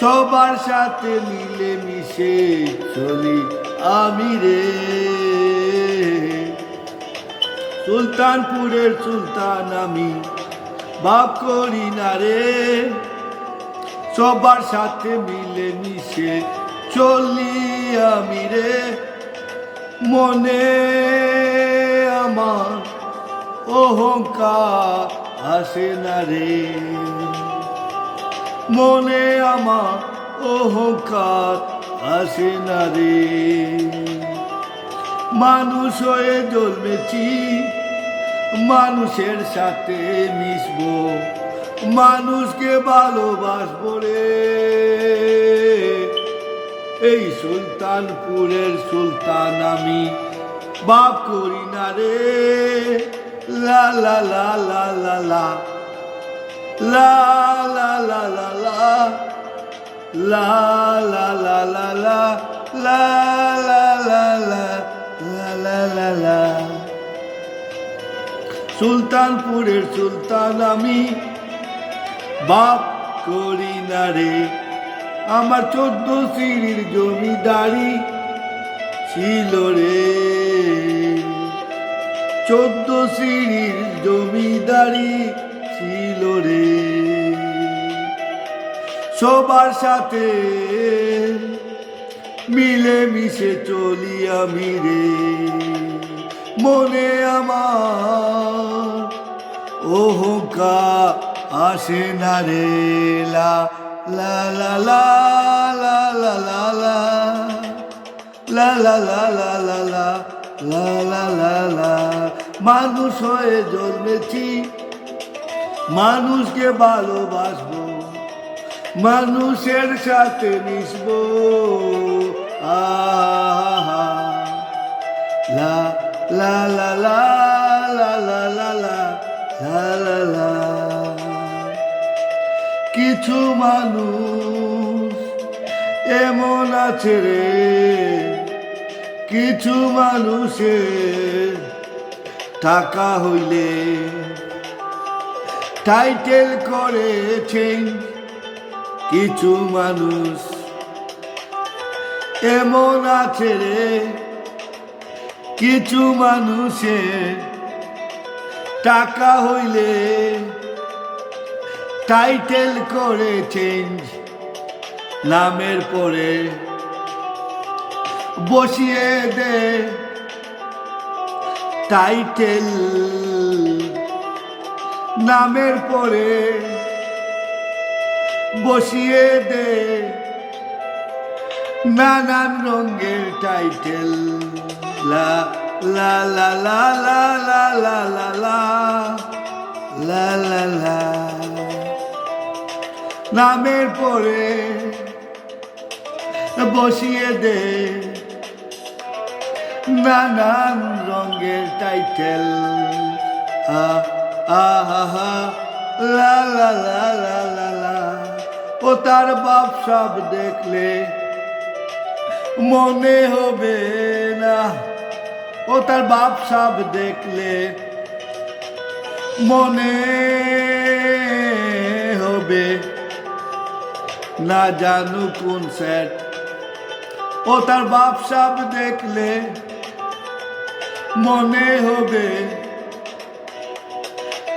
সবার সাথে মিলে মিশে চলি আমি রে। সুলতানপুরের সুলতান আমি বাপ করি না রে। সবার সাথে মিলে মিশে চলি আমি রে। মনে আমার অহংকার আসে না রে। মনে আমার অহংকার আসে না রে। মানুষ হয়ে জন্মেছি, মানুষের সাথে মিশবো, মানুষকে ভালোবাসবো রে। এই সুলতানপুরের সুলতান আমি, বাপ করি না রে। লা লা লা লা লা লা লা লা লা লা লা লা লা লা লা লা লা লা লা লা লা লা লা লা সুলতানপুরের সুলতান আমি। বাপ করি না রে। আমার চোদ্দ সিঁড়ির জমিদারি ছিল রে। চোদ্দ সিঁড়ির জমিদারি ছিল রে সবার সাথে মিলে মিশে চলি আমি রে মনে আমার ওহকা আসে না রে লা লা লা লা লা লা লা লা লা লা লা লা লা মানুষ হয়ে জন্মেছি মানুষকে ভালোবাসবো মানুষের সাথে মিশবো আহা লা লা লা লা কিছু মানুষ এমন আছে রে কিছু মানুষের টাকা হইলে টাইটেল করেছেন কিছু মানুষ। এমন আছে রে, কিছু মানুষের টাকা হইলে টাইটেল করে চেঞ্জ নামের পরে। বসিয়ে দে টাইটেল নামের পরে বসিয়ে দে নানান রঙের টাইটেল লা লা লা লা লা লা লা লা লা লা নামের পরে বসিয়ে দে নানান রঙের টাইটেল আহ ও তার বাপ সব দেখলে মনে হবে না। ও তার বাপ সব দেখলে মনে হবে না জানু কোন সেট ও তার বাপ সব দেখলে মনে হবে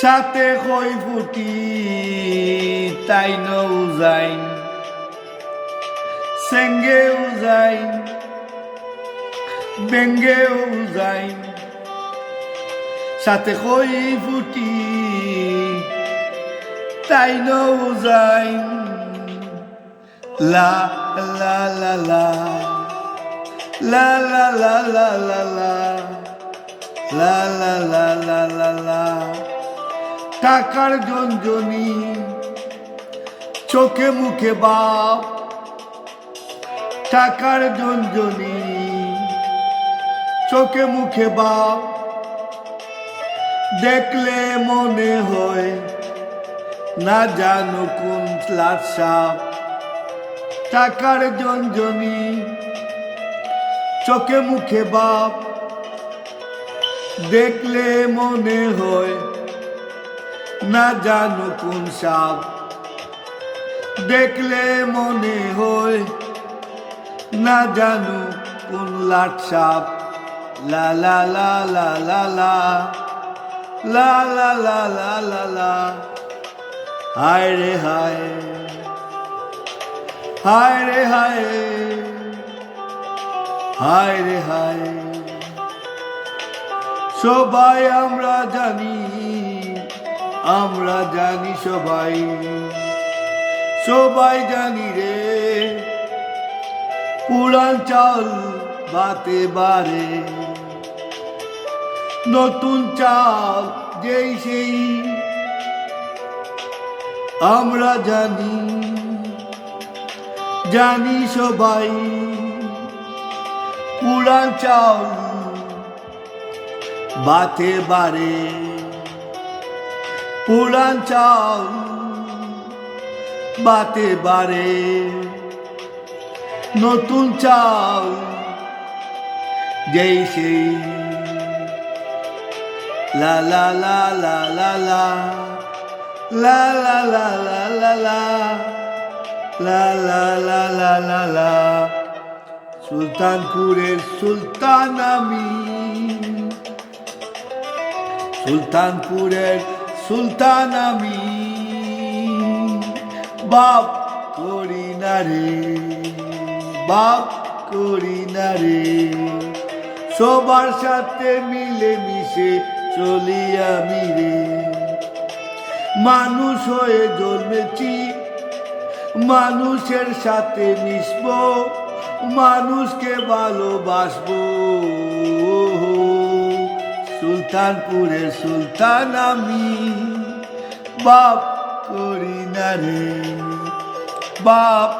সাথে কই ফুটি তাই ন উজাইন সেঙ্গে উজাইন বেঙ্গেও যাইম সাথে কই ফুটি তাই নৌ যাইম লা লা লা লা লা লা লা লা লা লা লা লা লা লা লা লা টাকার জঞ্জনি চোখে মুখে বাপ। টাকার জঞ্জনি চোখে মুখে বাপ। দেখলে মনে হয় না জানো কোন সাপ। টাকার জঞ্জনি চোখে মুখে বাপ। দেখলে মনে হয় না জানো কোন সাপ। দেখলে মনে হয় না জানো কোন লাট সাপ। লা লা লা লা লা লা লা লা লা লা লা লা। হায় রে হায় হায় রে হায় হায় রে হায়। সবাই আমরা জানি আমরা জানি সবাই সবাই জানি রে। পুরান চাল বাতে বারে, নতুন চাল যেই সেই। আমরা জানি জানি সবাই পুরান চাল বাতে বারে। পুরান চাল বাতে বারে নতুন চাল যেই সেই লা লা লা লা লা লা লা লা লা লা লা লা লা লা লা লা লা লা সুলতানপুরের সুলতান আমি সুলতানপুরের সুলতান আমি। বাপ করি না রে, বাপ করি না রে। সবার সাথে মিলে মিশে চলি আমি রে। মানুষ হয়ে জন্মেছি, মানুষের সাথে মিশব, মানুষকে ভালোবাসবো। সুলতানপুরের সুলতান আমি। বাপ করি না রে বাপ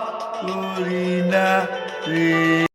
করি না রে।